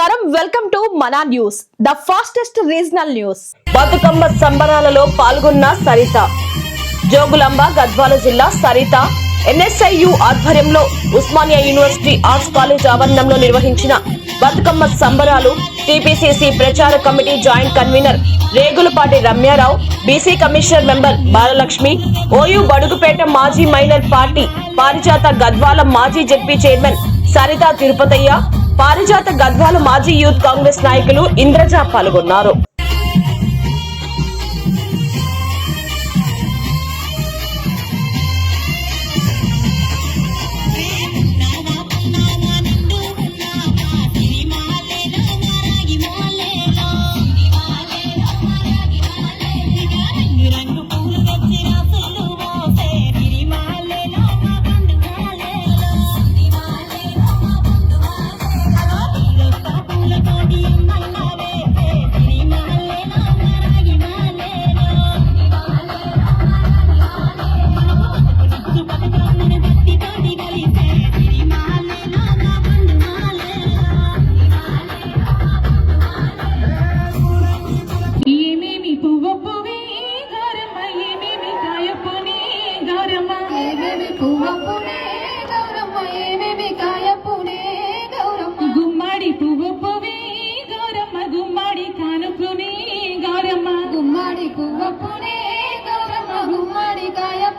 Welcome to Mana news the fastest regional news Bathukamma సంబరాలలో పాల్గొన్న సరిత. జోగులాంబ గద్వాల జిల్లా సరిత. ఎన్ఎస్ఐయు ఆధ్వర్యంలో ఉస్మానియా యూనివర్సిటీ ఆర్ట్స్ కాలేజ్ ఆవరణంలో నిర్వహించిన బతుకమ్మ సంబరాలు టీపీసీసీ ప్రచార committee joint convener Regulapati Ramya Rao BC commissioner member Balalakshmi OU Badugupeta మాజీ మైనర్ పార్టీ పారిజాత గద్వాల మాజీ జెడ్పీ చైర్మన్ సరిత తిరుపతయ్య పారిజాత గద్వాల మాజీ యూత్ కాంగ్రెస్ నాయకులు ఇంద్రజ పాల్గొన్నారు. పువ్వప్పునే గౌరమ్మ ఏమేమి కాయప్పునే గౌరమ్మ. గుమ్మడి పువ్వు పువ్వే గౌరమ్మ గుమ్మడి కానుకునే గౌరమ్మ. గుమ్మడి పువ్వప్పునే గౌరమ్మ గుమ్మడి కాయప్పునే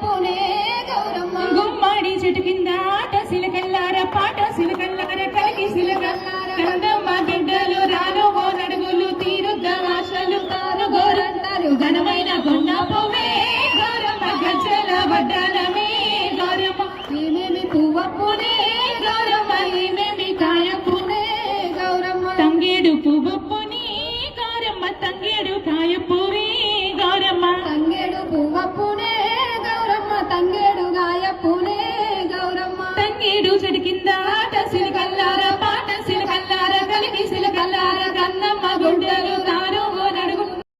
ಕಲಾರ ಕನ್ನಮ್ಮ ಗುಡ್ಡರು